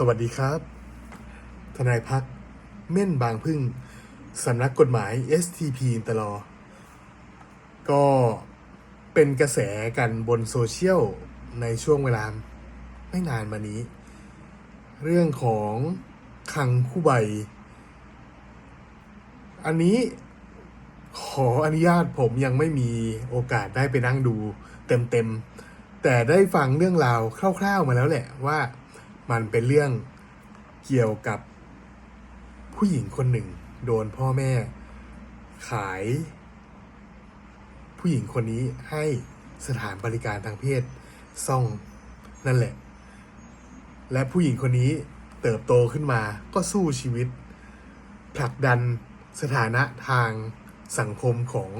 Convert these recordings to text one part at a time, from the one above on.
สวัสดีครับ ทนายพักเม่นบางพึ่งสำนักกฎหมาย STP อินตลอก็เป็นกระแสกันบนโซเชียลในช่วงเวลาไม่นานมานี้ เรื่องของคังคู่ใบ อันนี้ขออนุญาตผมยังไม่มีโอกาสได้ไปนั่งดูเต็มๆ แต่ได้ฟังเรื่องราวคร่าวๆมาแล้วแหละว่า มันเป็นเรื่องเกี่ยวกับผู้หญิงคนหนึ่ง โดนพ่อแม่ขาย ผู้หญิงคนนี้ให้สถานบริการทางเพศซ่องนั่นแหละ และผู้หญิงคนนี้เติบโตขึ้นมาก็สู้ชีวิต ผลักดันสถานะทางสังคมของ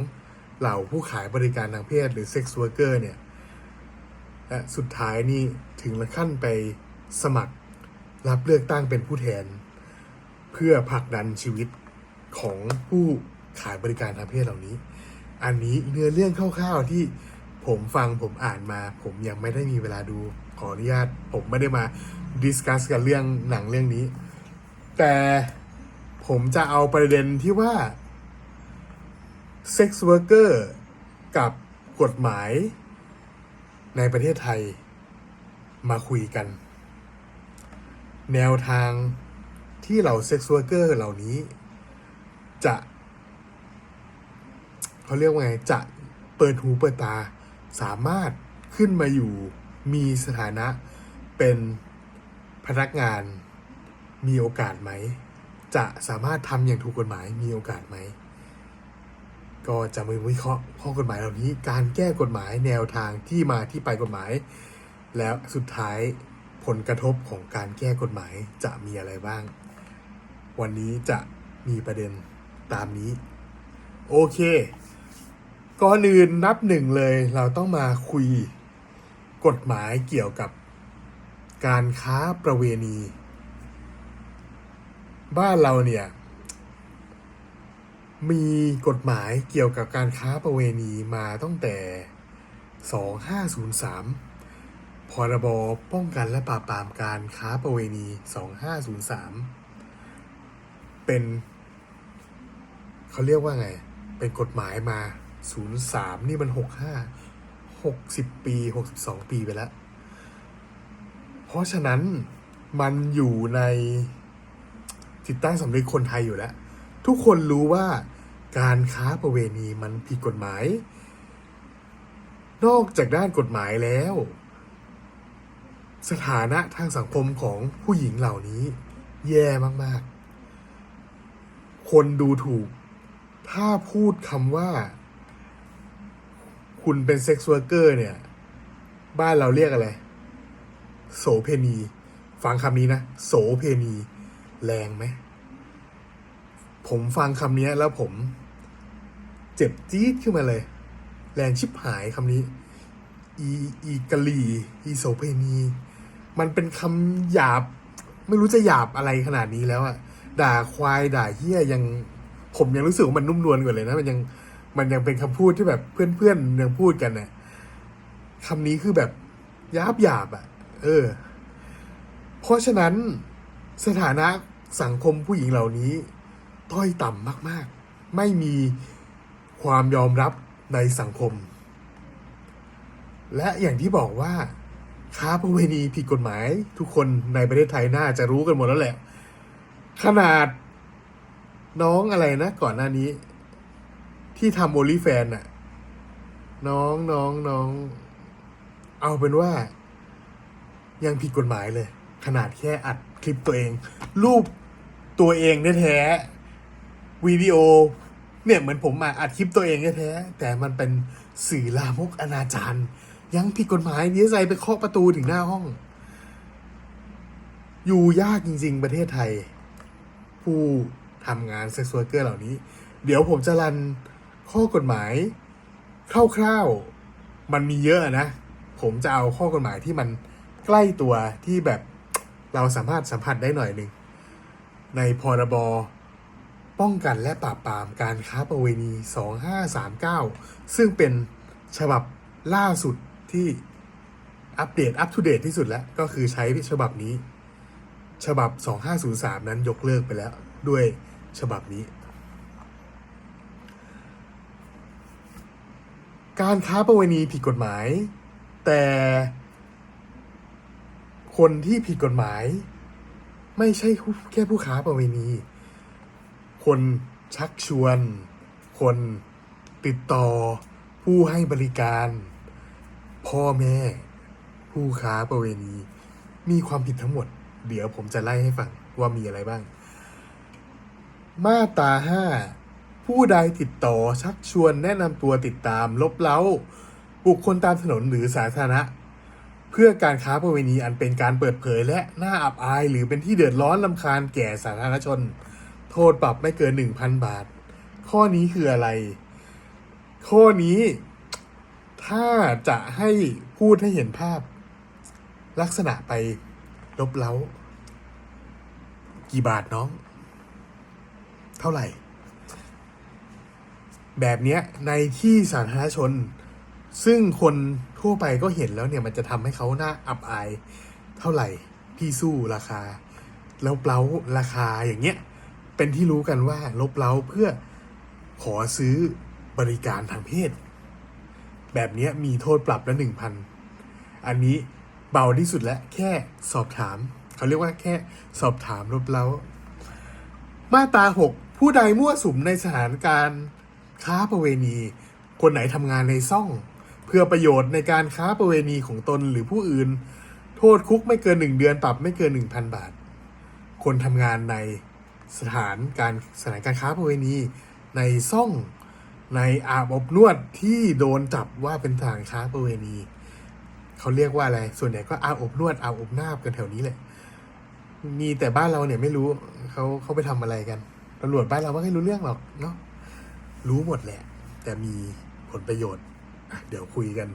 เหล่าผู้ขายบริการทางเพศหรือเซ็กซ์วอร์เกอร์เนี่ย และสุดท้ายนี่ถึงขั้นไป สมัครรับเลือกตั้งเป็นผู้แทน เพื่อผลักดันชีวิตของผู้ขายบริการทางเพศเหล่านี้ อันนี้เนื้อเรื่องคร่าวๆที่ผมฟังผมอ่านมา ผมยังไม่ได้มีเวลาดูขออนุญาต ผมไม่ได้มาดิสคัสกันเรื่องหนังเรื่องนี้ แต่ผมจะเอาประเด็นที่ว่าเซ็กซ์ r ว r ร์กเกอร์กับกฎหมายในประเทศไทยมาคุยกัน แนวทางที่เหล่าเซ็กซ์ว r ร์เกอร์เหล่านี้ จะเขาเรียกว่าไง จะเปิดหูเปิดตา สามารถขึ้นมาอยู่มีสถานะเป็นพนักงานมีโอกาสไหม จะสามารถทำอย่างถูกกฎหมายมีโอกาสไหม ก็จะมาวิเคราะห์ข้อกฎหมายเหล่านี้ การแก้กฎหมายแนวทางที่มาที่ไปกฎหมาย แล้วสุดท้าย ผลกระทบของการแก้กฎหมายจะมีอะไรบ้าง วันนี้จะมีประเด็นตามนี้ โอเค ก่อนอื่นนับหนึ่งเลย เราต้องมาคุยกฎหมายเกี่ยวกับการค้าประเวณี บ้านเราเนี่ย มีกฎหมายเกี่ยวกับการค้าประเวณีมาตั้งแต่ 2503 รบป้องกันและปราบปรามการค้าประเวณี 2503 เป็น เขาเรียกว่าไง เป็นกฎหมายมา 03 นี่มัน 65 60 ปี 62 ปีไปแล้ว เพราะฉะนั้นมันอยู่ในจิตใต้สำนึกคนไทยอยู่แล้ว ทุกคนรู้ว่าการค้าประเวณีมันผิดกฎหมาย นอกจากด้านกฎหมายแล้ว สถานะทางสังคมของผู้หญิงเหล่านี้ แย่มาก ๆ คนดูถูก ถ้าพูดคำว่า คุณเป็นเซ็กซ์ r ว r ร์เกอร์เนี่ย บ้านเราเรียกอะไร โสเพณี ฟังคำนี้นะ โสเพณี แรงไหม ผมฟังคำนี้แล้วผม เจ็บจี๊ดขึ้นมาเลย แรงชิบหายคำนี้อีอีกะลีอีโสเพณี มันเป็นคำหยาบ ไม่รู้จะหยาบอะไรขนาดนี้แล้วอะด่าควายด่าเฮี้ยยัง ผมยังรู้สึกว่ามันนุ่มนวลกว่าเลยนะ มันยังมันยังเป็นคำพูดที่แบบเพื่อนๆยังพูดกันเนี่ยคำนี้คือแบบหยาบหยาบอะเออ เพราะฉะนั้นสถานะสังคมผู้หญิงเหล่านี้ ต้อยต่ำมากๆ ไม่มีความยอมรับในสังคม และอย่างที่บอกว่า ค้าประเวณีผิดกฎหมาย ทุกคนในประเทศไทยน่าจะรู้กันหมดแล้วแหละ ขนาดน้องอะไรนะ ก่อนหน้านี้ ที่ทำโอลิแฟนน่ะ น้องน้องน้อง เอาเป็นว่า ยังผิดกฎหมายเลย ขนาดแค่อัดคลิปตัวเอง รูปตัวเองแท้ๆวิดีโอ เนี่ยเหมือนผมอัดคลิปตัวเองแท้ๆแต่มันเป็นสื่อลามกอนาจาร ยังผิดกฎหมายนี้ใจไปเคาะประตูถึงหน้าห้อง อยู่ยากจริง ๆ ประเทศไทย ผู้ทำงานเซ็กซ์ว r ร์เกอร์เหล่านี้ เดี๋ยวผมจะรันข้อกฎหมายคร่าวๆมันมีเยอะนะ ผมจะเอาข้อกฎหมายที่มันใกล้ตัวที่แบบเราสามารถสัมผัสได้หน่อยหนึ่ง ในพรบป้องกันและปราบปรามการค้าประเวณี 2539 ซึ่งเป็นฉบับล่าสุด ที่อัปเดตอัป o d เดตที่สุดแล้ว ก็คือใช้ฉบับนี้ ฉบับ 2503 นั้นยกเลิกไปแล้วด้วยฉบับนี้ การค้าประเวณีผิดกฎหมาย แต่คนที่ผิดกฎหมาย ไม่ใช่แค่ผู้ค้าประเวณี คนชักชวน คนติดต่อผู้ให้บริการ พ่อแม่ ผู้ค้าประเวณี มีความผิดทั้งหมด เดี๋ยวผมจะไล่ให้ฟังว่ามีอะไรบ้าง มาตราห้าผู้ใดติดต่อชักชวนแนะนำตัวติดตามลบเล้า บุคคลตามถนนหรือสาธารณะ เพื่อการค้าประเวณีอันเป็นการเปิดเผยและน่าอับอาย หรือเป็นที่เดือดร้อนลำคาญแก่สาธารณชน โทษปรับไม่เกิน 1,000 บาท ข้อนี้คืออะไร ข้อนี้ ถ้าจะให้พูดให้เห็นภาพ ลักษณะไปลบเล้า กี่บาทน้อง เท่าไหร่ แบบเนี้ยในที่สาธารณชน ซึ่งคนทั่วไปก็เห็นแล้วเนี่ยมันจะทำให้เขาหน้าอับอาย เท่าไหร่พี่สู้ราคา แล้วเปล้าราคาอย่างเงี้ยเป็นที่รู้กันว่าลบเล้าเพื่อขอซื้อบริการทางเพศ แบบนี้มีโทษปรับละหนึ่งพันอันนี้เบาที่สุดแล้วแค่สอบถาม เขาเรียกว่าแค่สอบถามลบเล้า มาตราหกผู้ใดมั่วสุมในสถานการณ์ค้าประเวณี คนไหนทำงานในซ่อง เพื่อประโยชน์ในการค้าประเวณีของตนหรือผู้อื่น โทษคุกไม่เกินหนึ่งเดือนปรับไม่เกินหนึ่งพันบาท คนทำงานในสถานการสถานการค้าประเวณีในซ่อง ในอาบอบนวดที่โดนจับว่าเป็นสานค้าประเวณี เขาเรียกว่าอะไร ส่วนใหญ่ก็อาบอบนวดอาบอบนาบกันแถวนี้แหละ มีแต่บ้านเราเนี่ยไม่รู้เขาเขาไปทำอะไรกันตำรวจบ้านเราไม่รู้เรื่องหรอกเนาะรู้หมดแหละ แต่มีผลประโยชน์เดี๋ยวคุยกัน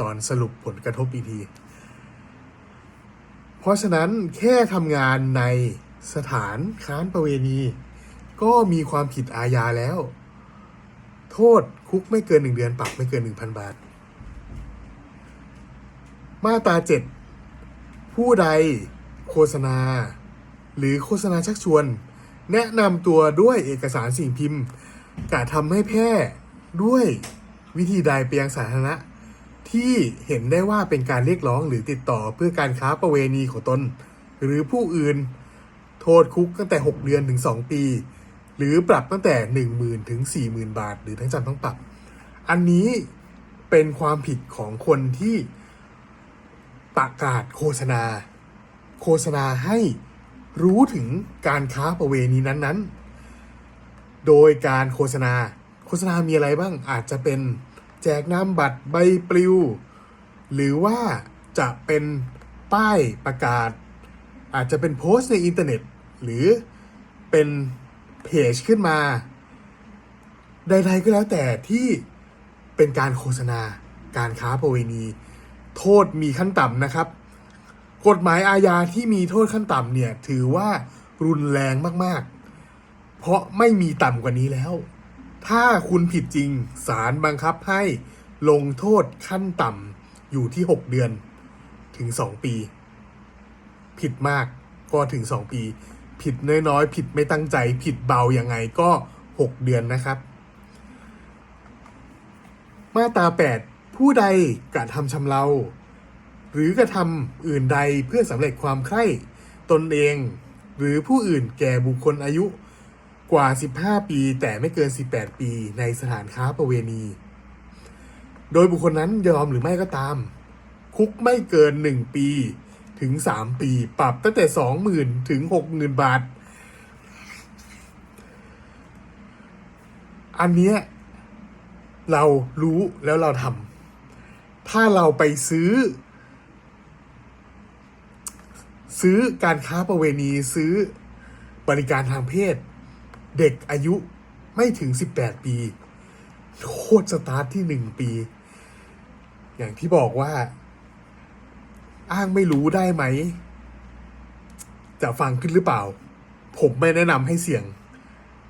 ตอนสรุปผลกระทบอีกที เพราะฉะนั้นแค่ทำงานในสถานค้านประเวณี ก็มีความผิดอาญาแล้ว โทษคุกไม่เกินหนึ่งเดือนปรับไม่เกินหนึ่งพันบาท มาตราเจ็ดผู้ใดโฆษณา หรือโฆษณาชักชวน แนะนำตัวด้วยเอกสารสิ่งพิมพ์กระทำให้แพร่ด้วยวิธีใดไปยังสาธารณะ ที่เห็นได้ว่าเป็นการเรียกร้องหรือติดต่อเพื่อการค้าประเวณีของตน หรือผู้อื่น โทษคุกตั้งแต่ 6 เดือนถึง 2 ปี หรือปรับตั้งแต่ 10,000 ถึง 40,000 บาท หรือทั้งจำทั้งปรับ อันนี้เป็นความผิดของคนที่ประกาศโฆษณา โฆษณาให้รู้ถึงการค้าประเวณีนั้นๆ โดยการโฆษณา โฆษณามีอะไรบ้างอาจจะเป็นแจกน้ำบัตรใบปลิว หรือว่าจะเป็นป้ายประกาศ อาจจะเป็นโพสต์ในอินเทอร์เน็ต หรือเป็น เพจขึ้นมา ใดๆก็แล้วแต่ที่เป็นการโฆษณาการค้าประเวณี โทษมีขั้นต่ำนะครับ กฎหมายอาญาที่มีโทษขั้นต่ำเนี่ยถือว่ารุนแรงมากๆ เพราะไม่มีต่ำกว่านี้แล้ว ถ้าคุณผิดจริงศาลบังคับให้ลงโทษขั้นต่ำอยู่ที่ 6 เดือนถึง 2 ปี ผิดมากก็ถึง 2 ปี ผิดน้อยๆ ผิดไม่ตั้งใจ ผิดเบายังไงก็ 6 เดือนนะครับ มาตรา 8 ผู้ใดกระทำชำเรา หรือกระทำอื่นใดเพื่อสำเร็จความใคร่ตนเอง หรือผู้อื่นแก่บุคคลอายุกว่า 15 ปี แต่ไม่เกิน 18 ปีในสถานค้าประเวณี โดยบุคคลนั้นยอมหรือไม่ก็ตาม คุกไม่เกิน 1 ปี ถึง 3 ปี ปรับตั้งแต่ 20,000 ถึง 60,000 บาท อันเนี้ยเรารู้แล้วเราทำถ้าเราไปซื้อ ซื้อการค้าประเวณีซื้อบริการทางเพศ เด็กอายุไม่ถึง 18 ปี โทษสตาร์ทที่ 1 ปี อย่างที่บอกว่า อ้างไม่รู้ได้ไหม จะฟังขึ้นหรือเปล่า ผมไม่แนะนำให้เสี่ยง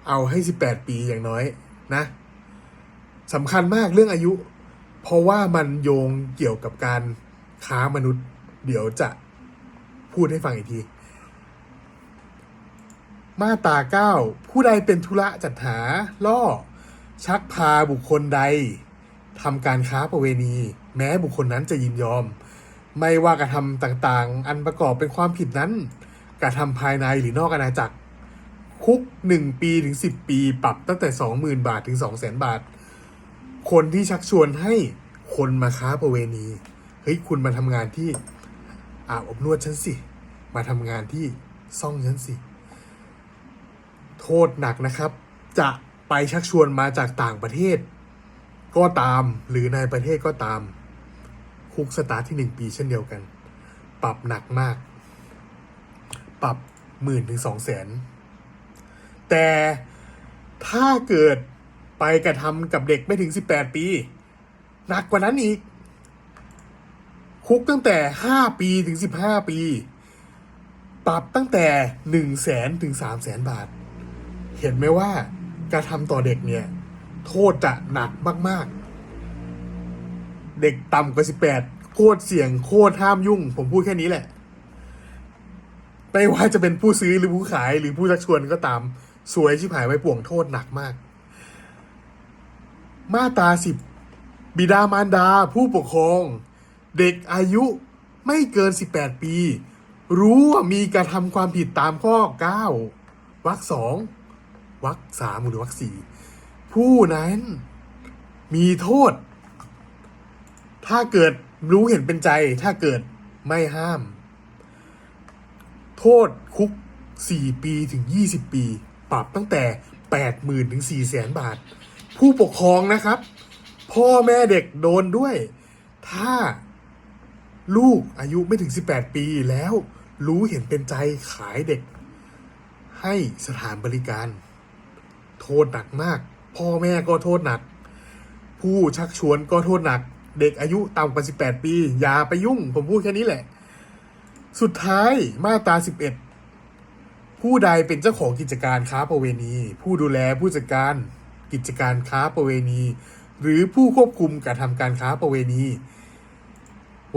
เอาให้ 18 ปีอย่างน้อยนะสำคัญมากเรื่องอายุ เพราะว่ามันโยงเกี่ยวกับการค้ามนุษย์ เดี๋ยวจะพูดให้ฟังอีกที มาตราเก้าผู้ใดเป็นธุระจัดหา ล่อ ชักพาบุคคลใดทำการค้าประเวณี แม้บุคคลนั้นจะยินยอม ไม่ว่ากระทำต่างๆ อันประกอบเป็นความผิดนั้นกระทำภายในหรือนอกอาณาจักร คุกหนึ่งปีถึงสิบปี ปรับตั้งแต่สองหมื่นบาทถึงสองแสนบาท คนที่ชักชวนให้คนมาค้าประเวณี เฮ้ย คุณมาทำงานที่อาบอบนวดฉันสิ มาทำงานที่ซ่องฉันสิ โทษหนักนะครับ จะไปชักชวนมาจากต่างประเทศ ก็ตามหรือในประเทศก็ตาม คุกสตาร์ทที่หนึ่งปีเช่นเดียวกัน ปรับหนักมาก ปรับหมื่นถึงสองแสนแต่ถ้าเกิดไปกระทำกับเด็กไม่ถึงสิบแปดปี หนักกว่านั้นอีก คุกตั้งแต่ห้าปีถึงสิบห้าปี ปรับตั้งแต่หนึ่งแสนถึงสามแสนบาท เห็นไหมว่าการทำต่อเด็กเนี่ย โทษจะหนักมาก ๆ เด็กต่ำกว่าสิบแปดโคตรเสี่ยงโคตรห้ามยุ่ง ผมพูดแค่นี้แหละ ไม่ว่าจะเป็นผู้ซื้อหรือผู้ขายหรือผู้ชักชวนก็ตาม สวยชิบหายไว้ป่วงโทษหนักมาก มาตาสิบบิดามารดาผู้ปกครอง เด็กอายุไม่เกิน 18 ปี รู้ว่ามีกระทำความผิดตามข้อ 9วรรคสองวรรคสามหรือวรรคสี่ผู้นั้นมีโทษ ถ้าเกิดรู้เห็นเป็นใจ ถ้าเกิดไม่ห้าม โทษคุก 4 ปีถึง 20 ปี ปรับตั้งแต่ 80,000ถึง4แสนบาท ผู้ปกครองนะครับ พ่อแม่เด็กโดนด้วย ถ้าลูกอายุไม่ถึง 18 ปีแล้วรู้เห็นเป็นใจขายเด็ก ให้สถานบริการ โทษหนักมาก พ่อแม่ก็โทษหนัก ผู้ชักชวนก็โทษหนัก เด็กอายุต่ำกว่า 18 ปี อย่าไปยุ่ง ผมพูดแค่นี้แหละ สุดท้ายมาตรา 11 ผู้ใดเป็นเจ้าของกิจการค้าประเวณี ผู้ดูแลผู้จัดการกิจการค้าประเวณี หรือผู้ควบคุมการทำการค้าประเวณี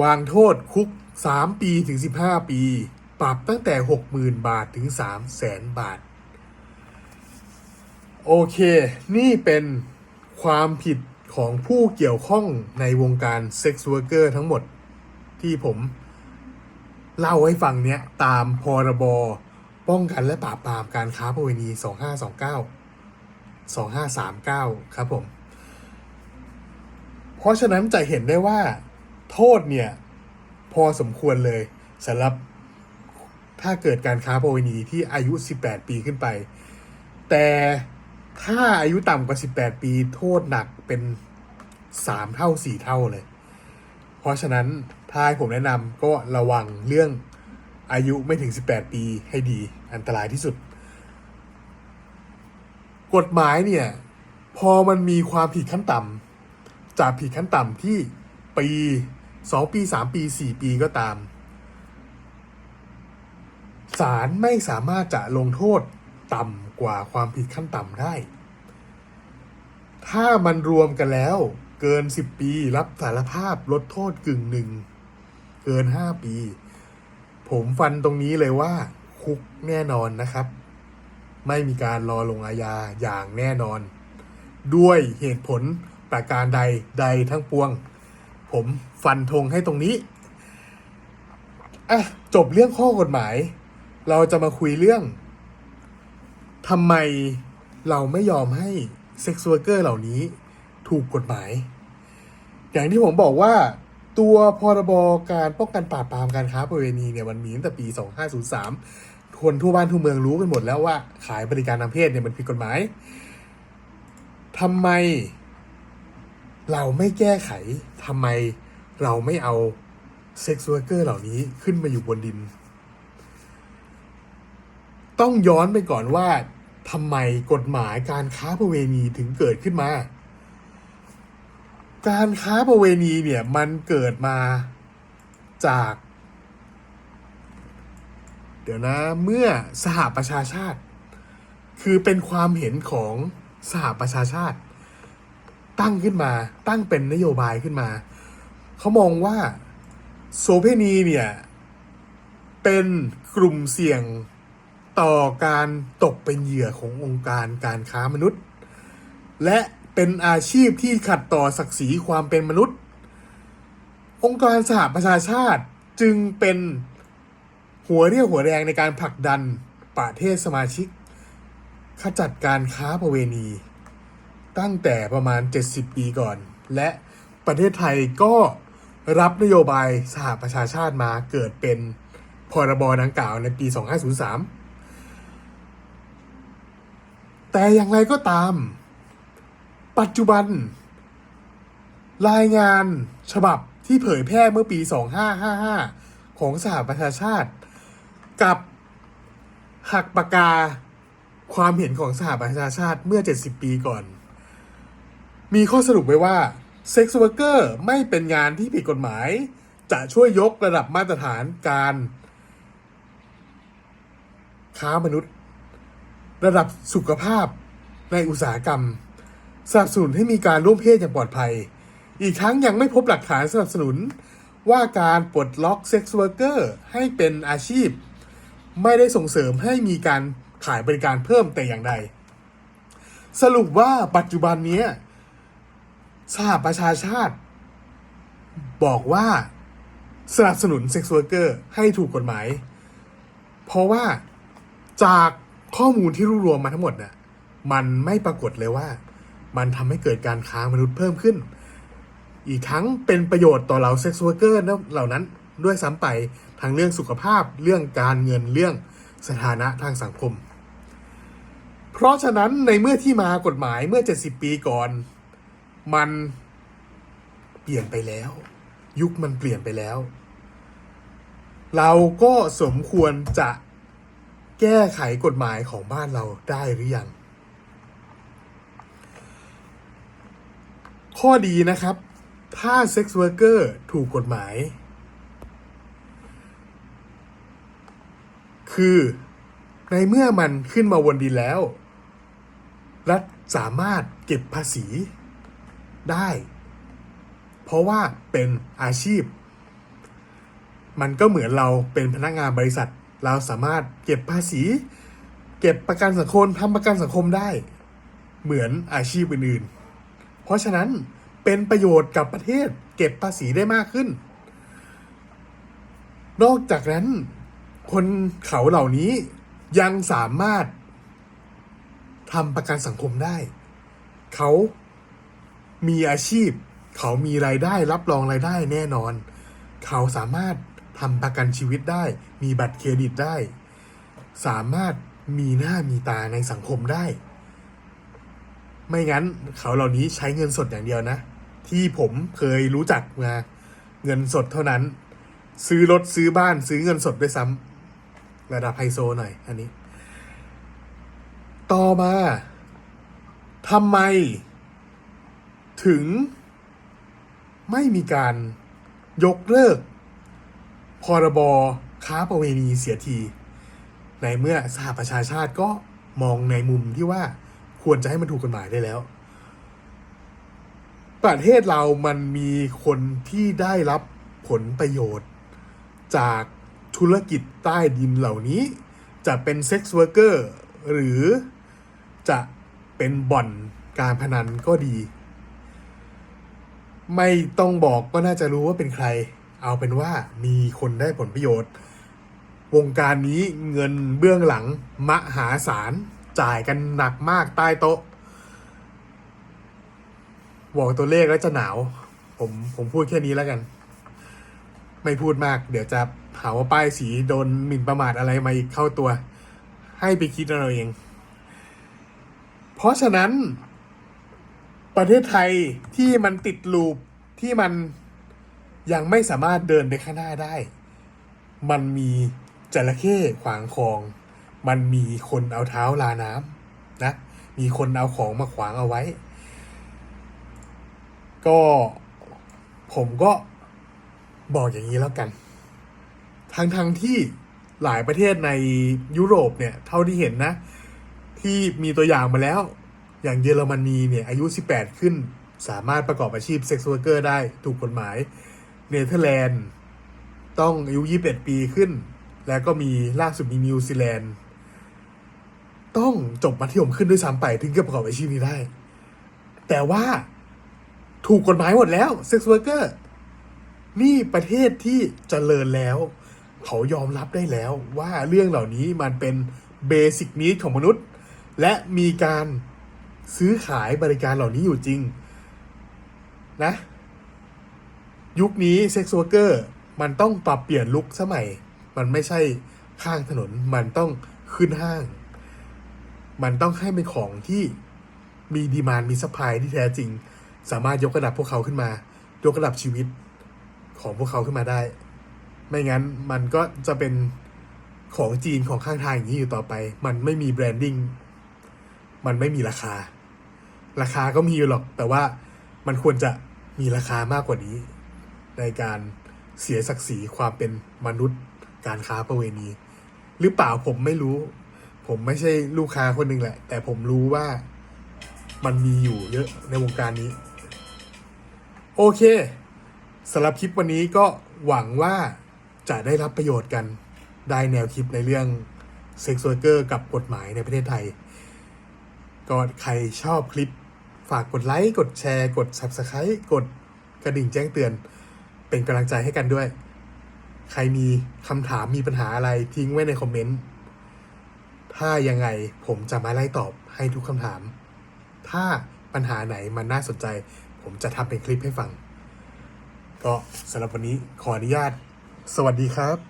วางโทษคุก 3 ปีถึง 15 ปี ปรับตั้งแต่ 60,000 บาทถึง 3 0 0แสนบาท โอเค นี่เป็นความผิด ของผู้เกี่ยวข้องในวงการเซ็กซ์ r ว r เกอร์ทั้งหมดที่ผมเล่าให้ฟังเนี้ยตามพรบป้องกันและปราบปรามการค้าประเวณี 2529 2539 ครับผม เพราะฉะนั้นจะเห็นได้ว่าโทษเนี่ย พอสมควรเลยสำหรับถ้าเกิดการค้าประเวณีที่อายุ 18 ปีขึ้นไป แต่ ถ้าอายุต่ำกว่า 18 ปีโทษหนักเป็น3เท่า4เท่าเลย เพราะฉะนั้นถ้าให้ผมแนะนำก็ระวังเรื่องอายุไม่ถึง 18 ปีให้ดีอันตรายที่สุด กฎหมายเนี่ย พอมันมีความผิดขั้นต่ำจากผิดขั้นต่ำที่ปี 2 ปี 3 ปี 4 ปีก็ตามศาลไม่สามารถจะลงโทษต่ำ กว่าความผิดขั้นต่ำได้ ถ้ามันรวมกันแล้ว เกิน 10 ปีรับสารภาพลดโทษกึ่งหนึ่ง เกิน 5 ปี ผมฟันตรงนี้เลยว่า คุกแน่นอนนะครับ ไม่มีการรอลงอาญาอย่างแน่นอน ด้วยเหตุผลประการใดใดทั้งปวง ผมฟันธงให้ตรงนี้อะจบเรื่องข้อกฎหมาย เราจะมาคุยเรื่อง ทำไมเราไม่ยอมให้เซ็กซ์ r ว r เกอร์เหล่านี้ถูกกฎหมาย อย่างที่ผมบอกว่าตัวพรบการป้องกันปราบปรามการค้าประเวณีเนี่ยมันมีตั้งแต่ปี 2503 คนทั่วบ้านทั่วเมืองรู้กันหมดแล้วว่าขายบริการทางเพศเนี่ยมันผิดกฎหมายทำไมเราไม่แก้ไขทำไมเราไม่เอาเซ็กซ์ r ว r เกอร์เหล่านี้ขึ้นมาอยู่บนดิน ต้องย้อนไปก่อนว่าทำไมกฎหมายการค้าประเวณีถึงเกิดขึ้นมา การค้าประเวณีเนี่ยมันเกิดมาจาก เดี๋ยวนะเมื่อสหประชาชาติ คือเป็นความเห็นของสหประชาชาติ ตั้งขึ้นมาตั้งเป็นนโยบายขึ้นมา เขามองว่าโสเพณีเนี่ยเป็นกลุ่มเสี่ยง ต่อการตกเป็นเหยื่อขององค์การการค้ามนุษย์ และเป็นอาชีพที่ขัดต่อศักดิ์ศรีความเป็นมนุษย์ องค์การสหประชาชาติจึงเป็นหัวเรี่ยวหัวแรงในการผลักดันประเทศสมาชิก ขจัดการค้าประเวณี ตั้งแต่ประมาณ 70 ปีก่อน และประเทศไทยก็รับนโยบายสหประชาชาติมาเกิดเป็นพรบดังกล่าวในปี 2503 แต่อย่างไรก็ตาม ปัจจุบัน รายงานฉบับที่เผยแพร่เมื่อปี 2555 ของสหประชาชาติ กับหักปากกาความเห็นของสหประชาชาติเมื่อ 70 ปีก่อน มีข้อสรุปไว้ว่าเซ็กซ์ r ว r ร์เกอร์ไม่เป็นงานที่ผิดกฎหมาย จะช่วยยกระดับมาตรฐานการ ค้ามนุษย์ ระดับสุขภาพในอุตสาหกรรม สนับสนุนให้มีการร่วมเพศอย่างปลอดภัย อีกทั้งยังไม่พบหลักฐานสนับสนุนว่าการปลดล็อกเซ็กซ์ r ว r ร์เกอร์ให้เป็นอาชีพ ไม่ได้ส่งเสริมให้มีการขายบริการเพิ่มแต่อย่างใด สรุปว่าปัจจุบันนี้สหประชาชาติ บอกว่าสนับสนุนเซ็กซ์ r ว r ร์เกอร์ให้ถูกกฎหมาย เพราะว่าจาก ข้อมูลที่รวบรวมมาทั้งหมดน่ะมันไม่ปรากฏเลยว่า มันทำให้เกิดการค้ามนุษย์เพิ่มขึ้น อีกทั้งเป็นประโยชน์ต่อเราเซ็กซ์ว r ร์เกอร์เหล่านั้นด้วยซ้ำไปทั้งเรื่องสุขภาพเรื่องการเงินเรื่องสถานะทางสังคม เพราะฉะนั้นในเมื่อที่มากฎหมายเมื่อ 70 ปีก่อน มันเปลี่ยนไปแล้ว ยุคมันเปลี่ยนไปแล้ว เราก็สมควรจะ แก้ไขกฎหมายของบ้านเราได้หรือยัง ข้อดีนะครับ ถ้าเซ็กซ์ r ว r ร์เกอร์ถูกกฎหมาย คือในเมื่อมันขึ้นมาวนดินแล้ว รัฐสามารถเก็บภาษีได้ เพราะว่าเป็นอาชีพ มันก็เหมือนเราเป็นพนักงานบริษัท เราสามารถเก็บภาษี เก็บประกันสังคมทำประกันสังคมได้ เหมือนอาชีพอื่นๆ เพราะฉะนั้นเป็นประโยชน์กับประเทศเก็บภาษีได้มากขึ้น นอกจากนั้น คนเขาเหล่านี้ยังสามารถทำประกันสังคมได้ เขามีอาชีพ เขามีรายได้รับรองรายได้แน่นอน เขาสามารถทำประกันชีวิตได้ มีบัตรเครดิตได้ สามารถมีหน้ามีตาในสังคมได้ ไม่งั้นเขาเหล่านี้ใช้เงินสดอย่างเดียวนะ ที่ผมเคยรู้จักมาเงินสดเท่านั้น ซื้อรถซื้อบ้านซื้อเงินสดด้วยซ้ำระดับไฮโซหน่อย อันนี้ ต่อมาทำไม ถึง ไม่มีการยกเลิกพรบ ค้าประเวณีเสียที ในเมื่อสหประชาชาติก็มองในมุมที่ว่าควรจะให้มันถูกกฎหมายได้แล้ว ประเทศเรามันมีคนที่ได้รับผลประโยชน์ จากธุรกิจใต้ดินเหล่านี้ จะเป็นเซ็กซ์ r ว r ร์เกอร์หรือจะเป็นบ่อนการพนันก็ดี ไม่ต้องบอกก็น่าจะรู้ว่าเป็นใคร เอาเป็นว่ามีคนได้ผลประโยชน์ วงการนี้เงินเบื้องหลังมหาศาลจ่ายกันหนักมากใต้โต๊ะบอกตัวเลขแล้วจะหนาว ผมผมพูดแค่นี้แล้วกัน ไม่พูดมาก เดี๋ยวจะหาว่าป้ายสีโดนหมิ่นประมาทอะไรมาอีกเข้าตัว ให้ไปคิดเอาเอง เพราะฉะนั้นประเทศไทยที่มันติดลูปที่มันยังไม่สามารถเดินไปข้างหน้าได้ มันมี จระเข้ขวางคลอง มันมีคนเอาเท้าลาน้ำนะมีคนเอาของมาขวางเอาไว้ ก็ผมก็บอกอย่างนี้แล้วกันทั้งทั้งที่หลายประเทศในยุโรปเนี่ย เท่าที่เห็นนะ ที่มีตัวอย่างมาแล้ว อย่างเยอรมนีเนี่ย อายุ 18 ขึ้น สามารถประกอบอาชีพเซ็กซ์ r ว r ร์เกอร์ได้ถูกกฎหมาย เนเธอร์แลนด์ ต้องอายุ 21 ปีขึ้น แล้วก็มีล่าสุดมีนิวซีแลนด์ต้องจบมัธยมขึ้นด้วยซ้ำไปถึงจะประกอบอาชีพนี้ได้ แต่ว่าถูกกฎหมายหมดแล้วเซ็กซ์ r ว r ร์เกอร์นี่ประเทศที่เจริญแล้ว เขายอมรับได้แล้วว่าเรื่องเหล่านี้มันเป็นเบสิกนี้ของมนุษย์ และมีการซื้อขายบริการเหล่านี้อยู่จริง นะ ยุคนี้เซ็กซ์ r ว r ร์เกอร์มันต้องปรับเปลี่ยนลุคสมัย มันไม่ใช่ข้างถนน มันต้องขึ้นห้าง มันต้องให้เป็นของที่มีดีมานมีสปายที่แท้จริง สามารถยกระดับพวกเขาขึ้นมา ยกระดับชีวิตของพวกเขาขึ้นมาได้ ไม่งั้นมันก็จะเป็นของจีนของข้างทางอย่างนี้อยู่ต่อไป มันไม่มีแบรนดิ้ง มันไม่มีราคา ราคาก็มีอยู่หรอก แต่ว่ามันควรจะมีราคามากกว่านี้ ในการเสียศักดิ์ศรีความเป็นมนุษย์ การค้าประเวณี หรือเปล่าผมไม่รู้ ผมไม่ใช่ลูกค้าคนหนึ่งแหละ แต่ผมรู้ว่ามันมีอยู่เยอะในวงการนี้ โอเคสำหรับคลิปวันนี้ก็หวังว่าจะได้รับประโยชน์กันได้แนวคิดในเรื่องเซ็กซ์ r ว r ร์เกอร์กับกฎหมายในประเทศไทย ก็ใครชอบคลิปฝากกดไลค์ กดแชร์ กด Subscribe กดกระดิ่งแจ้งเตือน เป็นกำลังใจให้กันด้วย ใครมีคำถามมีปัญหาอะไรทิ้งไว้ในคอมเมนต์ ถ้ายังไงผมจะมาไล่ตอบให้ทุกคำถาม ถ้าปัญหาไหนมันน่าสนใจ ผมจะทำเป็นคลิปให้ฟัง ก็สำหรับวันนี้ขออนุญาต สวัสดีครับ